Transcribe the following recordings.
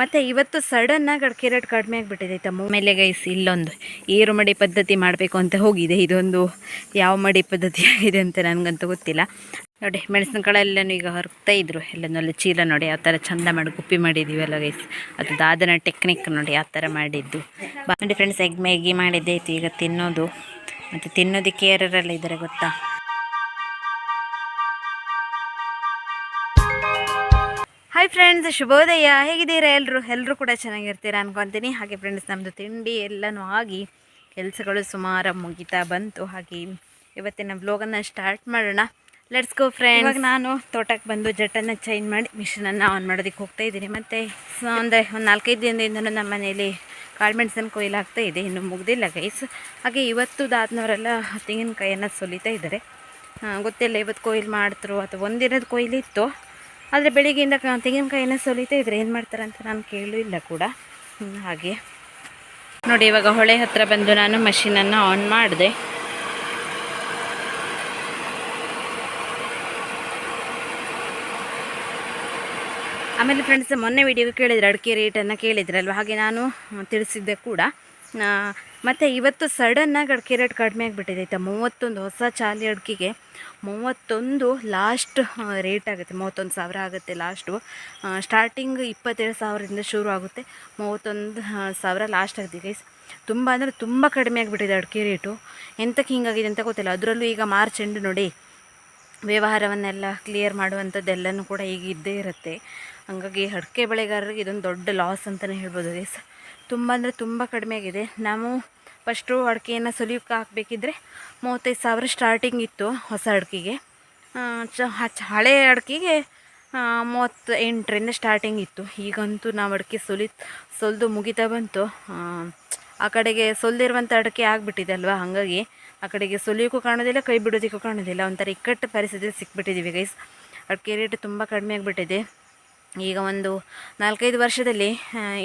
ಮತ್ತು ಇವತ್ತು ಸಡನ್ ಆಗಿ ರೇಟ್ ಕಡಿಮೆ ಆಗಿಬಿಟ್ಟಿದೆ ತಮ್ಮ ಮೇಲೆ ಗೈಸ್ ಇಲ್ಲೊಂದು ಏರು ಮಡಿ ಪದ್ಧತಿ ಮಾಡಬೇಕು ಅಂತ ಹೋಗಿದೆ. ಇದೊಂದು ಯಾವ ಮಡಿ ಪದ್ಧತಿ ಆಗಿದೆ ಅಂತ ನನಗಂತೂ ಗೊತ್ತಿಲ್ಲ. ನೋಡಿ, ಮೆಣಸಿನಕಾಳೆಲ್ಲನೂ ಈಗ ಹೊರಗ್ತಾ ಇದ್ರು. ಎಲ್ಲನೂ ಚೀಲ ನೋಡಿ, ಯಾವ ಥರ ಚಂದ ಮಾಡಿ ಗುಪ್ಪಿ ಮಾಡಿದ್ದೀವಲ್ಲ ಗೈಸ್ ಅದು ದಾದನ ಟೆಕ್ನಿಕ್ ನೋಡಿ, ಯಾವ ಥರ ಮಾಡಿದ್ದು. ನೋಡಿ ಫ್ರೆಂಡ್ಸ್ ಎಗ್ ಮೇಗಿ ಮಾಡಿದ್ದೆ ಇತ್ತು ಈಗ ತಿನ್ನೋದು. ಮತ್ತು ತಿನ್ನೋದಕ್ಕೆ ಯಾರೆಲ್ಲ ಇದ್ದಾರೆ ಗೊತ್ತಾ? ಹಾಯ್ ಫ್ರೆಂಡ್ಸ್ ಶುಭೋದಯ. ಹೇಗಿದ್ದೀರಾ ಎಲ್ಲರೂ ಎಲ್ಲರೂ ಕೂಡ ಚೆನ್ನಾಗಿರ್ತೀರಾ ಅನ್ಕೊತೀನಿ. ಹಾಗೆ ಫ್ರೆಂಡ್ಸ್ ನಮ್ಮದು ತಿಂಡಿ ಎಲ್ಲನೂ ಆಗಿ ಕೆಲಸಗಳು ಸುಮಾರು ಮುಗಿತಾ ಬಂತು. ಹಾಗೆ ಇವತ್ತಿನ ಬ್ಲಾಗನ್ನು ಸ್ಟಾರ್ಟ್ ಮಾಡೋಣ. ಲೆಟ್ಸ್ ಗೋ ಫ್ರೆಂಡ್ ಇವಾಗ ನಾನು ತೋಟಕ್ಕೆ ಬಂದು ಜಟ್ಟನ್ನು ಚೇಂಜ್ ಮಾಡಿ ಮಿಷಿನನ್ನು ಆನ್ ಮಾಡೋದಕ್ಕೆ ಹೋಗ್ತಾ ಇದ್ದೀನಿ. ಮತ್ತು ಒಂದು ಒಂದು ನಾಲ್ಕೈದು ದಿನದಿಂದಲೂ ನಮ್ಮ ಮನೇಲಿ ಕಾಳುಮೆಣಸನ್ನು ಕೊಯ್ಲು ಕೊಯ್ಲಾಗ್ತಾ ಇದೆ. ಇನ್ನೂ ಮುಗ್ದಿಲ್ಲ ಗೈಸ್ ಹಾಗೆ ಇವತ್ತು ದಾದ್ನವರೆಲ್ಲ ತೆಂಗಿನಕಾಯನ್ನು ಸುಲಿತಾ ಇದ್ದಾರೆ. ಗೊತ್ತಿಲ್ಲ, ಇವತ್ತು ಕೊಯ್ಲು ಮಾಡ್ತರು ಅಥವಾ ಒಂದಿನದ ಕೊಯ್ಲು ಇತ್ತು ಆದರೆ ಬೆಳಿಗ್ಗೆಯಿಂದ ತೆಂಗಿನಕಾಯಿನ ಸೊಲಿತಾ ಇದ್ರೆ ಏನು ಮಾಡ್ತಾರೆ ಅಂತ ನಾನು ಇಲ್ಲ ಕೂಡ. ಹಾಗೆ. ನೋಡಿ, ಇವಾಗ ಹೊಳೆ ಹತ್ತಿರ ಬಂದು ನಾನು ಮಷೀನನ್ನು ಆನ್ ಮಾಡಿದೆ. ಆಮೇಲೆ ಫ್ರೆಂಡ್ಸ್ ಮೊನ್ನೆ ವಿಡಿಯೋಗೆ ಕೇಳಿದ್ರೆ ಅಡಿಕೆ ರೇಟನ್ನು ಕೇಳಿದ್ರಲ್ವ? ಹಾಗೆ ನಾನು ತಿಳಿಸಿದ್ದೆ ಕೂಡ. ಮತ್ತು ಇವತ್ತು ಸಡನ್ನಾಗಿ ಅಡಿಕೆ ರೇಟ್ ಕಡಿಮೆ ಆಗಿಬಿಟ್ಟಿದೆ. ಆಯಿತಾ? ಮೂವತ್ತೊಂದು ಹೊಸ ಚಾಲಿ ಅಡಿಕೆಗೆ ಮೂವತ್ತೊಂದು ಲಾಸ್ಟ್ ರೇಟ್ ಆಗುತ್ತೆ. ಮೂವತ್ತೊಂದು ಸಾವಿರ ಆಗುತ್ತೆ ಲಾಸ್ಟು ಸ್ಟಾರ್ಟಿಂಗ್ ಇಪ್ಪತ್ತೇಳು ಸಾವಿರದಿಂದ ಶುರು ಆಗುತ್ತೆ. ಮೂವತ್ತೊಂದು ಸಾವಿರ ಲಾಸ್ಟ್ ಆಗುತ್ತೆ ಗೈಸ್ ತುಂಬ ಅಂದರೆ ತುಂಬ ಕಡಿಮೆ ಆಗಿಬಿಟ್ಟಿದೆ ಅಡಿಕೆ ರೇಟು ಎಂತಕ್ಕೆ ಹಿಂಗಾಗಿದೆ ಅಂತ ಗೊತ್ತಿಲ್ಲ. ಅದರಲ್ಲೂ ಈಗ ಮಾರ್ಚ್ ಎಂಡ್ ನೋಡಿ, ವ್ಯವಹಾರವನ್ನೆಲ್ಲ ಕ್ಲಿಯರ್ ಮಾಡುವಂಥದ್ದೆಲ್ಲನೂ ಕೂಡ ಈಗ ಇದ್ದೇ ಇರುತ್ತೆ. ಹಾಗಾಗಿ ಅಡಿಕೆ ಬೆಳೆಗಾರರಿಗೆ ಇದೊಂದು ದೊಡ್ಡ ಲಾಸ್ ಅಂತಲೇ ಹೇಳ್ಬೋದು ಗೈಸ್ ತುಂಬ ಅಂದರೆ ತುಂಬ ಕಡಿಮೆ ಆಗಿದೆ. ನಾವು ಫಸ್ಟು ಅಡಿಕೆಯನ್ನು ಸುಲಿಯೋಕೆ ಹಾಕಬೇಕಿದ್ರೆ ಮೂವತ್ತೈದು ಸಾವಿರ ಸ್ಟಾರ್ಟಿಂಗ್ ಇತ್ತು ಹೊಸ ಅಡಿಕೆಗೆ ಚ ಹಚ್ಚ ಹಳೆ ಅಡಿಕೆಗೆ ಮೂವತ್ತು ಎಂಟರಿಂದ ಸ್ಟಾರ್ಟಿಂಗ್ ಇತ್ತು. ಈಗಂತೂ ನಾವು ಅಡಿಕೆ ಸುಲಿ ಸುಲಿದು ಮುಗಿತಾ ಬಂತು. ಆ ಕಡೆಗೆ ಸುಲಿದಿರುವಂಥ ಅಡಿಕೆ ಆಗಿಬಿಟ್ಟಿದೆ ಅಲ್ವಾ? ಹಾಗಾಗಿ ಆ ಕಡೆಗೆ ಸುಲಿಯೋಕ್ಕೂ ಕಾಣೋದಿಲ್ಲ, ಕೈ ಬಿಡೋದಕ್ಕೂ ಕಾಣೋದಿಲ್ಲ. ಒಂಥರ ಇಕ್ಕಟ್ಟು ಪರಿಸ್ಥಿತಿ ಸಿಕ್ಬಿಟ್ಟಿದ್ದೀವಿ ಗೈಸ್ ಅಡಿಕೆ ರೇಟ್ ತುಂಬ ಕಡಿಮೆ ಆಗಿಬಿಟ್ಟಿದೆ. ಈಗ ಒಂದು ನಾಲ್ಕೈದು ವರ್ಷದಲ್ಲಿ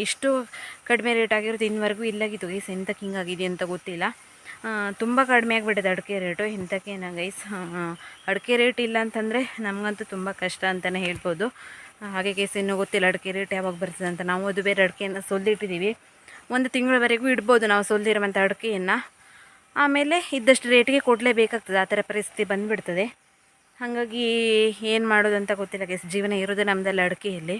ಇಷ್ಟು ಕಡಿಮೆ ರೇಟ್ ಆಗಿರೋದು ಇನ್ನವರೆಗೂ ಇಲ್ಲಾಗಿತ್ತು ಗೈಸ್. ಎಂತಕ್ಕೆ ಹಿಂಗಾಗಿದೆ ಅಂತ ಗೊತ್ತಿಲ್ಲ. ತುಂಬ ಕಡಿಮೆ ಆಗಿಬಿಟ್ಟಿದೆ ಅಡಿಕೆ ರೇಟು ಇಂಥಕ್ಕೇನ ಗೈಸ್ ಅಡಿಕೆ ರೇಟ್ ಇಲ್ಲ ಅಂತಂದರೆ ನಮಗಂತೂ ತುಂಬ ಕಷ್ಟ ಅಂತಲೇ ಹೇಳ್ಬೋದು. ಹಾಗೆ ಗೈಸ್, ಇನ್ನೂ ಗೊತ್ತಿಲ್ಲ ಅಡಿಕೆ ರೇಟ್ ಯಾವಾಗ ಬರ್ತದೆ ಅಂತ. ನಾವು ಅದು ಬೇರೆ ಅಡಿಕೆಯನ್ನು ಸೋಲ್ದಿಟ್ಟಿದ್ದೀವಿ ಒಂದು ತಿಂಗಳವರೆಗೂ ಇಡ್ಬೋದು ನಾವು ಸೊಲ್ದಿರುವಂಥ ಅಡಿಕೆಯನ್ನು. ಆಮೇಲೆ ಇದ್ದಷ್ಟು ರೇಟಿಗೆ ಕೊಡಲೇಬೇಕಾಗ್ತದೆ. ಆ ಥರ ಪರಿಸ್ಥಿತಿ ಬಂದುಬಿಡ್ತದೆ. ಹಾಗಾಗಿ ಏನು ಮಾಡೋದು ಅಂತ ಗೊತ್ತಿಲ್ಲ ಗೈಸ್ ಜೀವನ ಇರೋದು ನಮ್ಮದಲ್ಲ ಅಡಿಕೆಯಲ್ಲಿ.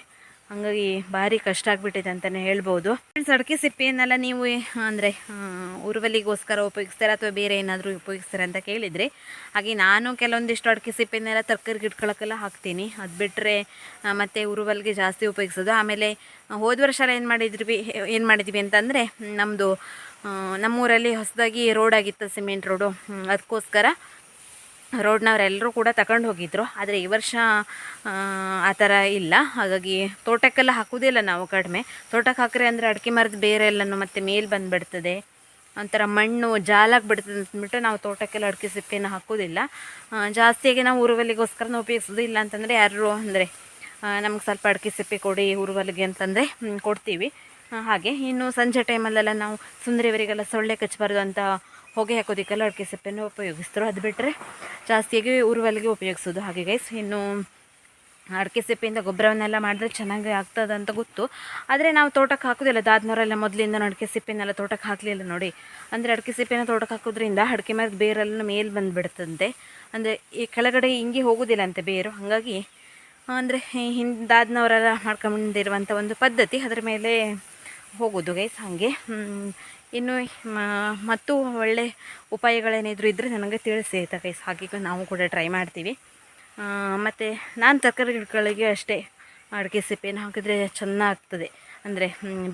ಹಾಗಾಗಿ ಭಾರಿ ಕಷ್ಟ ಆಗಿಬಿಟ್ಟಿದೆ ಅಂತಲೇ ಹೇಳ್ಬೋದು. ಫ್ರೆಂಡ್ಸ್ ಅಡಿಕೆ ಸಿಪ್ಪೆಯನ್ನೆಲ್ಲ ನೀವು, ಅಂದರೆ ಉರುವಲಿಗೋಸ್ಕರ ಉಪಯೋಗಿಸ್ತಾರೆ ಅಥವಾ ಬೇರೆ ಏನಾದರೂ ಉಪಯೋಗಿಸ್ತಾರೆ ಅಂತ ಕೇಳಿದರೆ, ಹಾಗೆ ನಾನು ಕೆಲವೊಂದಿಷ್ಟು ಅಡಿಕೆ ಸಿಪ್ಪೆಯನ್ನೆಲ್ಲ ತರಕಾರಿ ಗಿಟ್ಕೊಳ್ಳೋಕ್ಕೆಲ್ಲ ಹಾಕ್ತೀನಿ. ಅದು ಬಿಟ್ಟರೆ ಮತ್ತು ಉರುವಲ್ಗೆ ಜಾಸ್ತಿ ಉಪಯೋಗಿಸೋದು. ಆಮೇಲೆ ಹೋದ ವರ್ಷ ಏನು ಮಾಡಿದ್ವಿ ಏನು ಮಾಡಿದ್ವಿ ಅಂತಂದರೆ ನಮ್ಮದು ನಮ್ಮೂರಲ್ಲಿ ಹೊಸದಾಗಿ ರೋಡ್ ಆಗಿತ್ತು, ಸಿಮೆಂಟ್ ರೋಡು. ಅದಕ್ಕೋಸ್ಕರ ರೋಡ್ನವರೆಲ್ಲರೂ ಕೂಡ ತಗೊಂಡು ಹೋಗಿದ್ರು. ಆದರೆ ಈ ವರ್ಷ ಆ, ಥರ ಇಲ್ಲ. ಹಾಗಾಗಿ ತೋಟಕ್ಕೆಲ್ಲ ಹಾಕೋದಿಲ್ಲ ನಾವು ಕಡಿಮೆ. ತೋಟಕ್ಕೆ ಹಾಕ್ರೆ ಅಂದರೆ ಅಡಿಕೆ ಮರದ ಬೇರೆ ಎಲ್ಲನೂ ಮತ್ತೆ ಮೇಲೆ ಬಂದುಬಿಡ್ತದೆ. ಒಂಥರ ಮಣ್ಣು ಜಾಲಾಗಿ ಬಿಡ್ತದೆ ಅಂದ್ಬಿಟ್ಟು ನಾವು ತೋಟಕ್ಕೆಲ್ಲ ಅಡಿಕೆ ಸಿಪ್ಪೆನ ಹಾಕೋದಿಲ್ಲ. ಜಾಸ್ತಿಯಾಗಿ ನಾವು ಉರುವಲಿಗೋಸ್ಕರ ಉಪಯೋಗಿಸೋದು ಇಲ್ಲ ಅಂತಂದರೆ ಯಾರು ಅಂದರೆ ನಮ್ಗೆ ಸ್ವಲ್ಪ ಅಡಿಕೆ ಸಿಪ್ಪೆ ಕೊಡಿ ಉರುವಲಿಗೆ ಅಂತಂದರೆ ಕೊಡ್ತೀವಿ. ಹಾಗೆ ಇನ್ನು ಸಂಜೆ ಟೈಮಲ್ಲೆಲ್ಲ ನಾವು ಸುಂದರಿಯವರಿಗೆಲ್ಲ ಸೊಳ್ಳೆ ಕಚ್ಚಬಾರ್ದು ಅಂತ ಹೊಗೆ ಹಾಕೋದಕ್ಕೆಲ್ಲ, ಅಡಿಕೆ ಸಿಪ್ಪೆನೂ ಉಪಯೋಗಿಸ್ತಾರೆ ಅದು ಬಿಟ್ಟರೆ ಜಾಸ್ತಿಯಾಗಿ ಉರುವಲಿಗೆ ಉಪಯೋಗಿಸೋದು ಹಾಗೆ ಗೈಸ್ ಇನ್ನು ಅಡಿಕೆ ಸಿಪ್ಪೆಯಿಂದ ಗೊಬ್ಬರವನ್ನೆಲ್ಲ ಮಾಡಿದ್ರೆ ಚೆನ್ನಾಗಿ ಆಗ್ತದೆ ಅಂತ ಗೊತ್ತು. ಆದರೆ ನಾವು ತೋಟಕ್ಕೆ ಹಾಕೋದಿಲ್ಲ. ದಾದ್ನವರೆಲ್ಲ ಮೊದಲಿಂದ ಅಡಿಕೆ ಸಿಪ್ಪೆನೆಲ್ಲ ತೋಟಕ್ಕೆ ಹಾಕಲಿಲ್ಲ ನೋಡಿ. ಅಂದರೆ ಅಡಿಕೆ ಸಿಪ್ಪೆನ ತೋಟಕ್ಕೆ ಹಾಕೋದ್ರಿಂದ ಅಡಿಕೆ ಮರದ ಬೇರೆಲ್ಲ ಮೇಲೆ ಬಂದುಬಿಡ್ತಂತೆ. ಅಂದರೆ ಈ ಕೆಳಗಡೆ ಹಿಂಗೆ ಹೋಗೋದಿಲ್ಲ ಅಂತೆ ಬೇರು. ಹಾಗಾಗಿ, ಅಂದರೆ ಹಿಂದಾದ್ನವರೆಲ್ಲ ಮಾಡ್ಕೊಂಡಿರುವಂಥ ಒಂದು ಪದ್ಧತಿ ಅದರ ಮೇಲೆ ಹೋಗೋದು ಗೈಸ್ ಹಾಗೆ ಇನ್ನು ಮತ್ತು ಒಳ್ಳೆ ಉಪಾಯಗಳೇನಿದ್ರು ಇದ್ದರೆ ನನಗೆ ತಿಳಿಸಿ ಆಯ್ತಾ ಕೈಸ್ ಹಾಗೆ ನಾವು ಕೂಡ ಟ್ರೈ ಮಾಡ್ತೀವಿ. ಮತ್ತು ನಾನು ತರಕಾರಿ ಗಿಡಗಳಿಗೆ ಅಷ್ಟೇ ಅಡಿಕೆ ಸಿಪ್ಪೆನ ಹಾಕಿದ್ರೆ ಚೆನ್ನಾಗ್ತದೆ. ಅಂದರೆ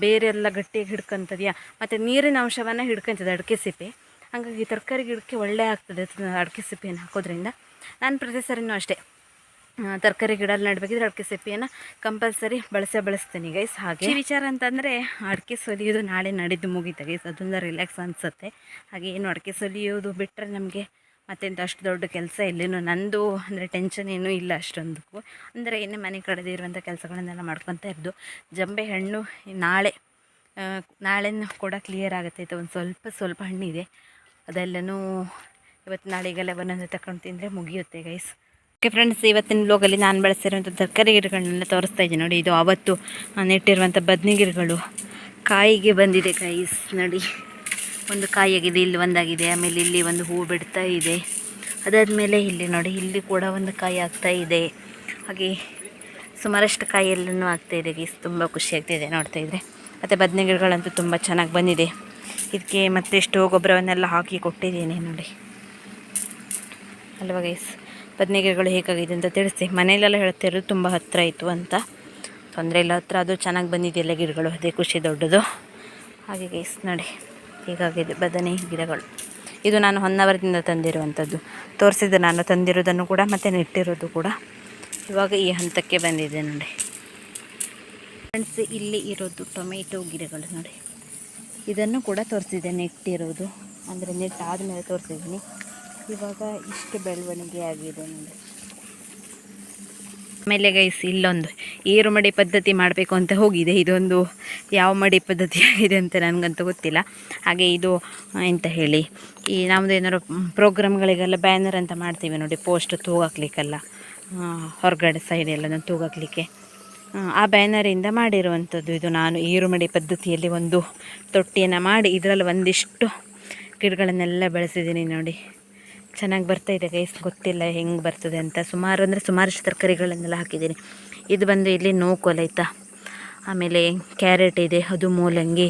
ಬೇರೆ ಎಲ್ಲ ಗಟ್ಟಿಯಾಗಿ ಹಿಡ್ಕೊಂತದೆಯಾ? ಮತ್ತು ನೀರಿನ ಅಂಶವನ್ನು ಹಿಡ್ಕೊಂತದೆ ಅಡಿಕೆ ಸಿಪ್ಪೆ. ಹಾಗಾಗಿ ತರಕಾರಿ ಗಿಡಕ್ಕೆ ಒಳ್ಳೆ ಆಗ್ತದೆ ಅಡಿಕೆ ಸಿಪ್ಪೆಯನ್ನು ಹಾಕೋದ್ರಿಂದ. ನಾನು ಪ್ರತಿ ಸರಿನೂ ಅಷ್ಟೇ. ತರಕಾರಿ ಗಿಡ ನೆಡಬೇಕಿದ್ರೆ ಅಡಿಕೆ ಸಿಪ್ಪಿಯನ್ನು ಕಂಪಲ್ಸರಿ ಬಳಸೇ ಬಳಸ್ತೀನಿ ಗೈಸ್ ಹಾಗೆ. ವಿಚಾರ ಅಂತಂದರೆ ಅಡಿಕೆ ಸೊಲಿಯೋದು ನಾಳೆ ನಡೆದು ಮುಗೀತ ಗೈಸ್ ಅದೊಂದು ರಿಲ್ಯಾಕ್ಸ್ ಅನಿಸುತ್ತೆ. ಹಾಗೆ ಏನು ಅಡಿಕೆ ಸೊಲಿಯೋದು ಬಿಟ್ಟರೆ ನಮಗೆ ಮತ್ತೆಂತ ಅಷ್ಟು ದೊಡ್ಡ ಕೆಲಸ ಇಲ್ಲೇನು, ನಂದು ಅಂದರೆ ಟೆನ್ಷನ್ ಏನೂ ಇಲ್ಲ ಅಷ್ಟೊಂದಕ್ಕೂ. ಅಂದರೆ ಏನೇ ಮನೆ ಕಡೆದೇ ಇರುವಂಥ ಕೆಲಸಗಳನ್ನೆಲ್ಲ ಮಾಡ್ಕೊತಾ ಇದ್ದು ಜಂಬೆ ಹಣ್ಣು ನಾಳೆ ನಾಳೆ ಕೂಡ ಕ್ಲಿಯರ್ ಆಗುತ್ತೆ ಇದು ಒಂದು ಸ್ವಲ್ಪ ಸ್ವಲ್ಪ ಹಣ್ಣಿದೆ. ಅದೆಲ್ಲನೂ ಇವತ್ತು ನಾಳೆಗೆಲ್ಲ ಒಂದೊಂದು ತಗೊಂಡು ತಿಂದರೆ ಮುಗಿಯುತ್ತೆ ಗೈಸ್ ಓಕೆ ಫ್ರೆಂಡ್ಸ್ ಇವತ್ತಿನ ಲೋಗಲ್ಲಿ ನಾನು ಬೆಳೆಸಿರುವಂಥ ತರಕಾರಿ ಗಿಡಗಳನ್ನೆಲ್ಲ ತೋರಿಸ್ತಾ ಇದ್ದೀನಿ. ನೋಡಿ, ಇದು ಅವತ್ತು ನೆಟ್ಟಿರುವಂಥ ಬದನೆ ಗಿಡಗಳು. ಕಾಯಿಗೆ ಬಂದಿದೆ ಕೈಸ್ ನೋಡಿ. ಒಂದು ಕಾಯಿಯಾಗಿದೆ, ಇಲ್ಲಿ ಒಂದಾಗಿದೆ, ಆಮೇಲೆ ಇಲ್ಲಿ ಒಂದು ಹೂ ಬಿಡ್ತಾ ಇದೆ. ಅದಾದಮೇಲೆ ಇಲ್ಲಿ ನೋಡಿ, ಇಲ್ಲಿ ಕೂಡ ಒಂದು ಕಾಯಿ ಆಗ್ತಾ ಇದೆ. ಹಾಗೆ ಸುಮಾರಷ್ಟು ಕಾಯಿ ಎಲ್ಲನೂ ಆಗ್ತಾ ಇದೆ ಗೀಸ್ ತುಂಬ ಖುಷಿ ಆಗ್ತಾಯಿದೆ ನೋಡ್ತಾ ಇದ್ರೆ. ಮತ್ತು ಬದನೆ ಗಿಡಗಳಂತೂ ತುಂಬ ಚೆನ್ನಾಗಿ ಬಂದಿದೆ. ಇದಕ್ಕೆ ಮತ್ತೆಷ್ಟು ಗೊಬ್ಬರವನ್ನೆಲ್ಲ ಹಾಕಿ ಕೊಟ್ಟಿದ್ದೀನಿ ನೋಡಿ. ಅಲ್ವಾ ಗೈಸ್ ಬದನೆ ಗಿಡಗಳು ಹೇಗಾಗಿದೆ ಅಂತ ತಿಳಿಸಿ. ಮನೆಯಲ್ಲೆಲ್ಲ ಹೇಳ್ತಿರೋದು ತುಂಬ ಹತ್ತಿರ ಇತ್ತು ಅಂತ. ತೊಂದರೆ ಇಲ್ಲ, ಹತ್ರ ಅದು ಚೆನ್ನಾಗಿ ಬಂದಿದೆಯಲ್ಲ ಗಿಡಗಳು, ಅದೇ ಖುಷಿ ದೊಡ್ಡದು. ಹಾಗೆ ಗೈಸ್ ನೋಡಿ ಹೀಗಾಗಿದೆ ಬದನೆ ಗಿಡಗಳು. ಇದು ನಾನು ಹೊನ್ನಾವರದಿಂದ ತಂದಿರುವಂಥದ್ದು ತೋರಿಸಿದ್ದು ನಾನು ತಂದಿರೋದನ್ನು ಕೂಡ ಮತ್ತು ನೆಟ್ಟಿರೋದು ಕೂಡ. ಇವಾಗ ಈ ಹಂತಕ್ಕೆ ಬಂದಿದೆ ನೋಡಿ. ಫ್ರೆಂಡ್ಸ್ ಇಲ್ಲಿ ಇರೋದು ಟೊಮೆಟೊ ಗಿಡಗಳು ನೋಡಿ. ಇದನ್ನು ಕೂಡ ತೋರಿಸಿದೆ ನೆಟ್ಟಿರೋದು. ಅಂದರೆ ನೆಟ್ಟಾದ ಮೇಲೆ ತೋರಿಸಿದ್ದೀನಿ. ಇವಾಗ ಇಷ್ಟು ಬೆಳವಣಿಗೆ ಆಗಿದೆ ನೋಡಿ. ಆಮೇಲೆ ಗೈಸ್ ಇಲ್ಲೊಂದು ಏರು ಮಡಿ ಪದ್ಧತಿ ಮಾಡಬೇಕು ಅಂತ ಹೋಗಿದೆ. ಇದೊಂದು ಯಾವ ಮಡಿ ಪದ್ಧತಿ ಆಗಿದೆ ಅಂತ ನನಗಂತೂ ಗೊತ್ತಿಲ್ಲ. ಹಾಗೆ ಇದು ಎಂತ ಹೇಳಿ ಈ ನಮ್ಮದು ಏನಾದ್ರು ಪ್ರೋಗ್ರಾಮ್ಗಳಿಗೆಲ್ಲ ಬ್ಯಾನರ್ ಅಂತ ಮಾಡ್ತೀವಿ ನೋಡಿ ಪೋಸ್ಟ್ ತೂಗಾಕ್ಲಿಕ್ಕೆಲ್ಲ ಹೊರಗಡೆ ಸೈಡ್ ಎಲ್ಲ ತೂಗಾಕ್ಲಿಕ್ಕೆ. ಆ, ಆ ಬ್ಯಾನರಿಂದ ಮಾಡಿರುವಂಥದ್ದು ಇದು. ನಾನು ಈರುಮಡಿ ಪದ್ಧತಿಯಲ್ಲಿ ಒಂದು ತೊಟ್ಟಿಯನ್ನು ಮಾಡಿ ಇದರಲ್ಲಿ ಒಂದಿಷ್ಟು ಗಿಡಗಳನ್ನೆಲ್ಲ ಬೆಳೆಸಿದ್ದೀನಿ ನೋಡಿ. ಚೆನ್ನಾಗಿ ಬರ್ತಾ ಇದೆ ಗೈಸ್ ಗೊತ್ತಿಲ್ಲ ಹೆಂಗೆ ಬರ್ತದೆ ಅಂತ. ಸುಮಾರು ಅಂದರೆ ಸುಮಾರಷ್ಟು ತರಕಾರಿಗಳನ್ನೆಲ್ಲ ಹಾಕಿದ್ದೀನಿ. ಇದು ಬಂದು ಇಲ್ಲಿ ನೋಕೋಲ್ ಆಯಿತಾ? ಆಮೇಲೆ ಕ್ಯಾರೆಟ್ ಇದೆ, ಅದು ಮೂಲಂಗಿ.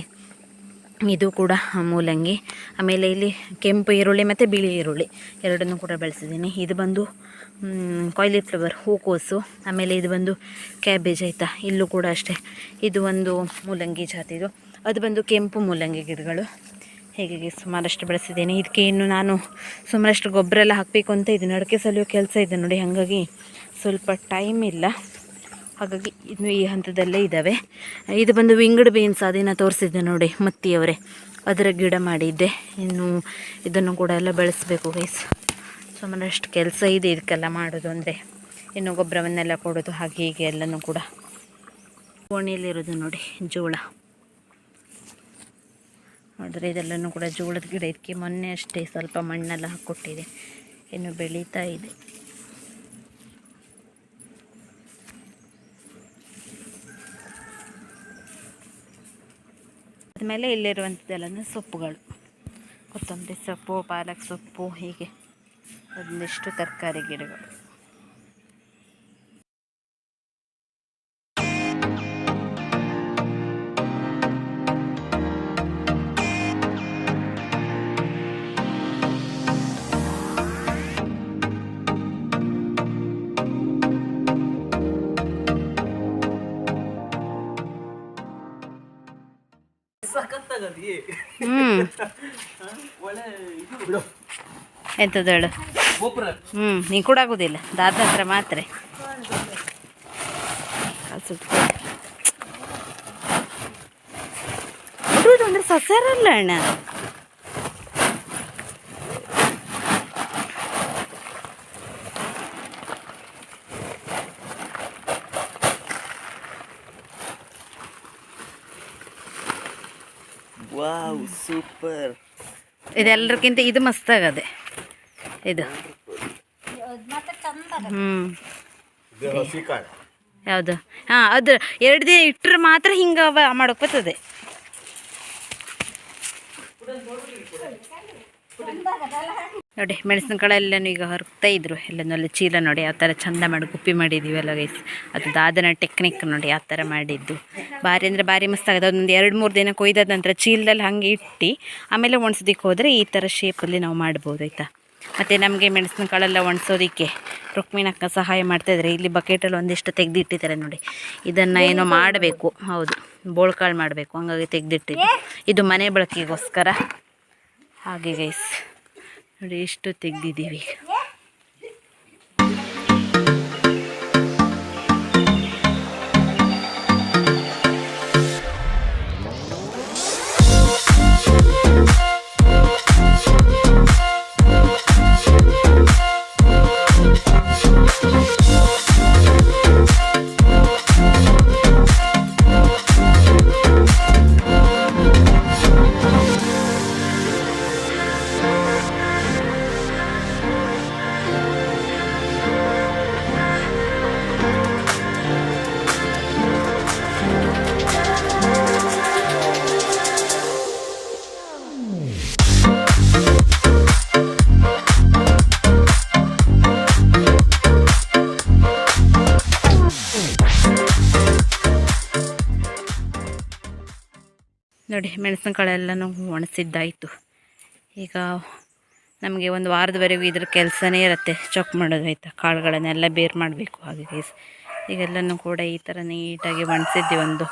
ಇದು ಕೂಡ ಮೂಲಂಗಿ. ಆಮೇಲೆ ಇಲ್ಲಿ ಕೆಂಪು ಈರುಳ್ಳಿ ಮತ್ತು ಬಿಳಿ ಈರುಳ್ಳಿ. ಎರಡನ್ನೂ ಕೂಡ ಬೆಳೆಸಿದ್ದೀನಿ. ಇದು ಬಂದು ಕಾಯ್ಲಿ ಫ್ಲವರ್ ಹೂಕೋಸು. ಆಮೇಲೆ ಇದು ಬಂದು ಕ್ಯಾಬೇಜ್ ಆಯಿತಾ? ಇಲ್ಲೂ ಕೂಡ ಅಷ್ಟೇ. ಇದು ಒಂದು ಮೂಲಂಗಿ ಜಾತಿದು. ಅದು ಬಂದು ಕೆಂಪು ಮೂಲಂಗಿ ಗಿಡಗಳು. ಹೇಗೆ ಸುಮಾರಷ್ಟು ಬೆಳೆಸಿದ್ದೇನೆ. ಇದಕ್ಕೆ ಇನ್ನು ನಾನು ಸುಮಾರಷ್ಟು ಗೊಬ್ಬರ ಎಲ್ಲ ಹಾಕಬೇಕು ಅಂತ ಇದನ್ನು ಅಡಿಕೆ ಸಲಿಯೋ ಕೆಲಸ ಇದೆ ನೋಡಿ, ಹಾಗಾಗಿ ಸ್ವಲ್ಪ ಟೈಮ್ ಇಲ್ಲ. ಹಾಗಾಗಿ ಇನ್ನು ಈ ಹಂತದಲ್ಲೇ ಇದ್ದಾವೆ. ಇದು ಬಂದು ವಿಂಗಡ್ ಬೀನ್ಸ್ ಅದನ್ನು ತೋರಿಸಿದ್ದೆ ನೋಡಿ ಮತ್ತಿಯವರೇ. ಅದರ ಗಿಡ ಮಾಡಿದ್ದೆ. ಇನ್ನು ಇದನ್ನು ಕೂಡ ಎಲ್ಲ ಬೆಳೆಸಬೇಕು ಗೈಸ್ ಸುಮಾರಷ್ಟು ಕೆಲಸ ಇದೆ ಇದಕ್ಕೆಲ್ಲ ಮಾಡೋದು ಅಂದರೆ. ಇನ್ನು ಗೊಬ್ಬರವನ್ನೆಲ್ಲ ಕೊಡೋದು ಹಾಗೆ ಹೀಗೆ ಎಲ್ಲನೂ ಕೂಡ. ಕೋಣೆಯಲ್ಲಿರೋದು ನೋಡಿ ಜೋಳ. ನೋಡಿದ್ರೆ ಇದೆಲ್ಲನೂ ಕೂಡ ಜೋಳದ ಗಿಡ ಇದಕ್ಕೆ ಮೊನ್ನೆ ಅಷ್ಟೇ ಸ್ವಲ್ಪ ಮಣ್ಣೆಲ್ಲ ಹಾಕ್ಕೊಟ್ಟಿದೆ. ಇನ್ನು ಬೆಳೀತಾ ಇದೆ. ಆದಮೇಲೆ ಇಲ್ಲಿರುವಂಥದ್ದೆಲ್ಲ ಸೊಪ್ಪುಗಳು. ಕೊತ್ತಂಬರಿ ಸೊಪ್ಪು, ಪಾಲಕ್ ಸೊಪ್ಪು ಹೀಗೆ ಒಂದಿಷ್ಟು ತರಕಾರಿ ಗಿಡಗಳು. ಹ್ಞೂ ಒಳ್ಳೆ ಇದು ಬಿಡು. ಎಂಥದ್ದು ಹೇಳು? ಹ್ಞೂ ನೀ ಕೂಡ ಆಗೋದಿಲ್ಲ. ದಾದ ಹತ್ರ ಮಾತ್ರ. ಬಿಡುವುದು ಅಂದ್ರೆ ಸಸ್ಯಾರಲ್ಲ ಅಣ್ಣ. ಸೂಪರ್. ಇದೆಲ್ಲರಿಗಿಂತ ಇದು ಮಸ್ತ್ ಆಗದೆ. ಇದು. ಹ್ಞೂ ಯಾವುದು? ಹಾಂ ಅದು ಎರಡು ದಿನ ಇಟ್ಟರೆ ಮಾತ್ರ ಹಿಂಗೆ ಅವ ಮಾಡೋಕೆ ಬರ್ತದೆ. ನೋಡಿ, ಮೆಣಸಿನಕಾಳೆಲ್ಲನೂ ಈಗ ಹೊರಗ್ತಾ ಇದ್ರು. ಎಲ್ಲನೂ ಅಲ್ಲಿ ಚೀಲ ನೋಡಿ, ಆ ಥರ ಚಂದ ಮಾಡಿ ಗುಪ್ಪಿ ಮಾಡಿದ್ದೀವಲ್ಲ ಗೈಸ್ ಅದು ದಾದನ ಟೆಕ್ನಿಕ್ ನೋಡಿ, ಆ ಥರ ಮಾಡಿದ್ದು. ಭಾರಿ ಅಂದರೆ ಭಾರಿ ಮಸ್ತ್ ಆಗುತ್ತೆ. ಅದೊಂದು ಎರಡು ಮೂರು ದಿನ ಕೊಯ್ದಾದ ನಂತರ ಚೀಲದಲ್ಲಿ ಹಾಗೆ ಇಟ್ಟು, ಆಮೇಲೆ ಒಣಸೋದಕ್ಕೆ ಹೋದರೆ ಈ ಥರ ಶೇಪಲ್ಲಿ ನಾವು ಮಾಡ್ಬೋದು ಆಯಿತಾ? ಮತ್ತು ನಮಗೆ ಮೆಣಸಿನಕಾಳೆಲ್ಲ ಒಣಸೋದಕ್ಕೆ ರುಕ್ಮಿಣಕ್ಕ ಸಹಾಯ ಮಾಡ್ತಾಯಿದ್ರೆ ಇಲ್ಲಿ ಬಕೆಟಲ್ಲಿ ಒಂದಿಷ್ಟು ತೆಗೆದಿಟ್ಟಿದ್ದಾರೆ ನೋಡಿ. ಇದನ್ನು ಏನೋ ಮಾಡಬೇಕು. ಹೌದು, ಬೋಳ್ಕಾಳು ಮಾಡಬೇಕು. ಹಂಗಾಗಿ ತೆಗೆದಿಟ್ಟಿದ್ದು. ಇದು ಮನೆ ಬಳಕೆಗೋಸ್ಕರ. ಹಾಗೆ ಗೈಸ್ ನೋಡಿ ಎಷ್ಟು ತೆಗ್ದಿದ್ದೀವಿ. ಮೆಣಸಿನಕಾಳೆಲ್ಲನೂ ಒಣಸಿದ್ದಾಯಿತು. ಈಗ ನಮಗೆ ಒಂದು ವಾರದವರೆಗೂ ಇದ್ರ ಕೆಲಸನೇ ಇರುತ್ತೆ. ಚೊಕ್ ಮಾಡೋದು ಆಯಿತಾ? ಕಾಳುಗಳನ್ನೆಲ್ಲ ಬೇರು ಮಾಡಬೇಕು ಹಾಗೆ ಗೈಸ್ ಈಗೆಲ್ಲನೂ ಕೂಡ ಈ ಥರ ನೀಟಾಗಿ ಒಣಸಿದ್ದೆ ಒಂದು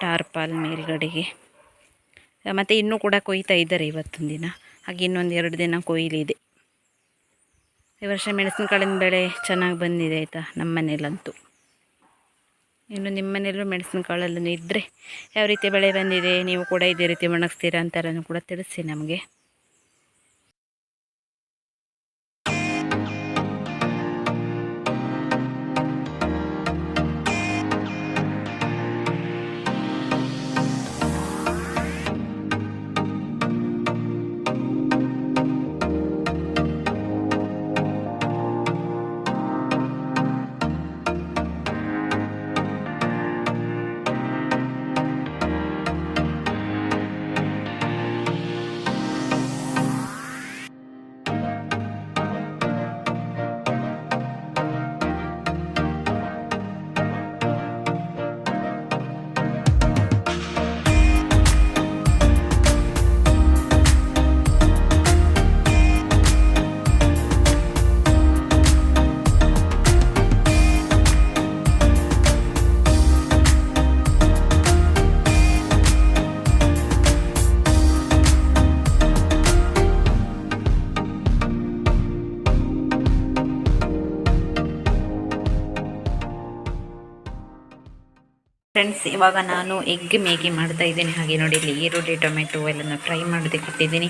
ಟಾರ್ಪಾಲ್ ಮೇಲ್ಗಡೆಗೆ. ಮತ್ತು ಇನ್ನೂ ಕೂಡ ಕೊಯ್ತಾ ಇದ್ದಾರೆ ಇವತ್ತೊಂದು ದಿನ. ಹಾಗೆ ಇನ್ನೊಂದು ಎರಡು ದಿನ ಕೊಯ್ಲಿದೆ. ಈ ವರ್ಷ ಮೆಣಸಿನಕಾಳಿನ ಬೆಳೆ ಚೆನ್ನಾಗಿ ಬಂದಿದೆ ಆಯಿತಾ? ನಮ್ಮ ಮನೇಲಂತೂ ಇನ್ನು ನಿಮ್ಮ ಮನೆಯಲ್ಲೂ ಮೆಣಸಿನಕಾಳೆಲ್ಲ ಇದ್ದರೆ ಯಾವ ರೀತಿ ಬೆಳೆ ಬಂದಿದೆ, ನೀವು ಕೂಡ ಇದೇ ರೀತಿ ಒಣಗಿಸ್ತೀರಾ ಅಂತಾರನ್ನು ಕೂಡ ತಿಳಿಸಿ ನಮಗೆ. ಫ್ರೆಂಡ್ಸ್, ಇವಾಗ ನಾನು ಎಗ್ ಮ್ಯಾಗಿ ಮಾಡ್ತಾ ಇದ್ದೀನಿ. ಹಾಗೆ ನೋಡಿ, ಇಲ್ಲಿ ಈರುಳ್ಳಿ, ಟೊಮೆಟೊ ಎಲ್ಲನೂ ಫ್ರೈ ಮಾಡೋದಕ್ಕೆ ಇಟ್ಟಿದ್ದೀನಿ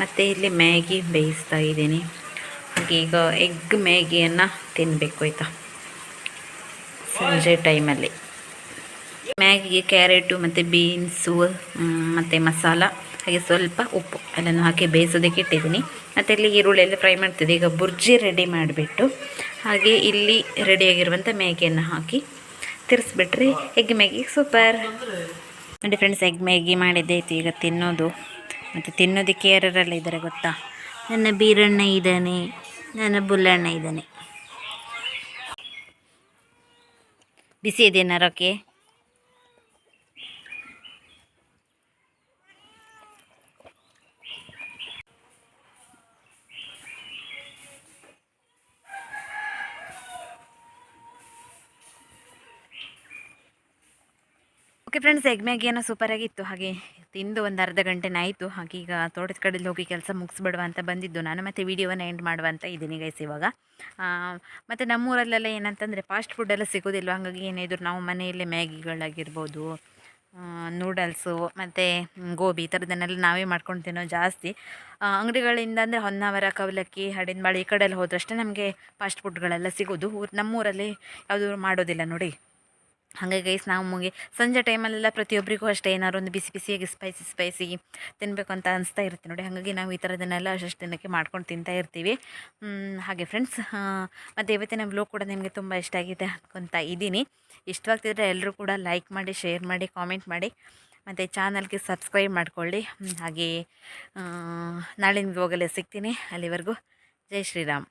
ಮತ್ತು ಇಲ್ಲಿ ಮ್ಯಾಗಿ ಬೇಯಿಸ್ತಾ ಇದ್ದೀನಿ. ಹಾಗೆ ಈಗ ಎಗ್ ಮ್ಯಾಗಿಯನ್ನು ತಿನ್ನಬೇಕು ಆಯಿತಾ? ಸಂಜೆ ಟೈಮಲ್ಲಿ. ಮ್ಯಾಗಿಗೆ ಕ್ಯಾರೆಟು, ಮತ್ತು ಬೀನ್ಸು ಮತ್ತು ಮಸಾಲ, ಹಾಗೆ ಸ್ವಲ್ಪ ಉಪ್ಪು ಅದನ್ನು ಹಾಕಿ ಬೇಯಿಸೋದಕ್ಕೆ ಇಟ್ಟಿದ್ದೀನಿ. ಮತ್ತು ಇಲ್ಲಿ ಈರುಳ್ಳಿ ಎಲ್ಲ ಫ್ರೈ ಮಾಡ್ತಿದ್ದೆ. ಈಗ ಬುರ್ಜಿ ರೆಡಿ ಮಾಡಿಬಿಟ್ಟು, ಹಾಗೆ ಇಲ್ಲಿ ರೆಡಿಯಾಗಿರುವಂಥ ಮ್ಯಾಗಿಯನ್ನು ಹಾಕಿ ತಿರ್ಸ್ಬಿಟ್ರೆ. Egg Maggi, super. ನೋಡಿ ಫ್ರೆಂಡ್ಸ್ ಎಗ್ ಮ್ಯಾಗಿ ಮಾಡಿದ್ದಾಯ್ತು ಈಗ ತಿನ್ನೋದು. ಮತ್ತು ತಿನ್ನೋದಕ್ಕೆ ಯಾರೆಲ್ಲ ಇದ್ದಾರೆ ಗೊತ್ತಾ? ನನ್ನ ಬೀರಣ್ಣ ಇದ್ದಾನೆ, ನನ್ನ ಬುಲ್ಲಣ್ಣ ಇದ್ದಾನೆ. ಬಿಸಿ ಇದೆಯಾ ರೊಕ್ಕೆ ಓಕೆ ಫ್ರೆಂಡ್ಸ್ ಎಗ್ ಮ್ಯಾಗಿಯನ್ನು ಸೂಪರಾಗಿತ್ತು ಹಾಗೆ ತಿಂದು ಒಂದು ಅರ್ಧ ಗಂಟೆನಾಯಿತು ಹಾಗೆ ಈಗ ತೋಟದ ಕಡೆಯಲ್ಲಿ ಹೋಗಿ ಕೆಲಸ ಮುಗಿಸ್ಬಿಡುವ ಅಂತ ಬಂದಿದ್ದು ನಾನು. ಮತ್ತು ವೀಡಿಯೋವನ್ನು ಎಂಡ್ ಮಾಡುವ ಅಂತ ಇದ್ದೀನಿ ಗೈಸ್ ಇವಾಗ. ಮತ್ತು ನಮ್ಮೂರಲ್ಲೆಲ್ಲ ಏನಂತಂದರೆ ಫಾಸ್ಟ್ ಫುಡ್ ಎಲ್ಲ ಸಿಗೋದಿಲ್ಲ ಹಾಗಾಗಿ ಏನಿದ್ರು ನಾವು ಮನೆಯಲ್ಲೇ ಮ್ಯಾಗಿಗಳಾಗಿರ್ಬೋದು ನೂಡಲ್ಸು ಮತ್ತು ಗೋಬಿ ಈ ಥರದನ್ನೆಲ್ಲ ನಾವೇ ಮಾಡ್ಕೊಂಡು ತಿನ್ನೋ ಜಾಸ್ತಿ. ಅಂಗಡಿಗಳಿಂದ ಅಂದರೆ ಹೊನ್ನಾವರ, ಕವಲಕ್ಕಿ, ಹಡಿನಬಾಳೆ ಈ ಕಡೆಯಲ್ಲಿ ಹೋದ್ರಷ್ಟೇ ನಮಗೆ ಫಾಸ್ಟ್ ಫುಡ್ಗಳೆಲ್ಲ ಸಿಗೋದು. ಊರು, ನಮ್ಮೂರಲ್ಲಿ ಯಾವುದೂ ಮಾಡೋದಿಲ್ಲ ನೋಡಿ. ಹಾಗಾಗಿ ಗೈಸ್ ನಾವು ಮುಗಿ ಸಂಜೆ ಟೈಮಲ್ಲೆಲ್ಲ ಪ್ರತಿಯೊಬ್ಬರಿಗೂ ಅಷ್ಟೇ ಏನಾದ್ರು ಒಂದು ಬಿಸಿ ಬಿಸಿಯಾಗಿ ಸ್ಪೈಸಿ ಸ್ಪೈಸಿ ತಿನ್ನಬೇಕು ಅಂತ ಅನಿಸ್ತಾ ಇರುತ್ತೆ ನೋಡಿ. ಹಾಗಾಗಿ ನಾವು ಈ ಥರದನ್ನೆಲ್ಲ ಅಷ್ಟು ದಿನಕ್ಕೆ ಮಾಡ್ಕೊಂಡು ತಿಂತಾ ಇರ್ತೀವಿ. ಹಾಗೆ ಫ್ರೆಂಡ್ಸ್ ಮತ್ತು ಇವತ್ತಿನ ವ್ಲೋಗ್ ಕೂಡ ನಿಮಗೆ ತುಂಬ ಇಷ್ಟ ಆಗಿದೆ ಅಂತ ಇದ್ದೀನಿ. ಇಷ್ಟವಾಗ್ತಿದ್ರೆ ಎಲ್ಲರೂ ಕೂಡ ಲೈಕ್ ಮಾಡಿ ಶೇರ್ ಮಾಡಿ ಕಾಮೆಂಟ್ ಮಾಡಿ ಮತ್ತು ಚಾನಲ್ಗೆ ಸಬ್ಸ್ಕ್ರೈಬ್ ಮಾಡಿಕೊಳ್ಳಿ. ಮ್, ಹಾಗೆ ಆ, ನಾಳಿನ ವ್ಲೋಗಲ್ಲೇ ಸಿಗ್ತೀನಿ ಅಲ್ಲಿವರೆಗೂ. ಜೈ ಶ್ರೀರಾಮ್.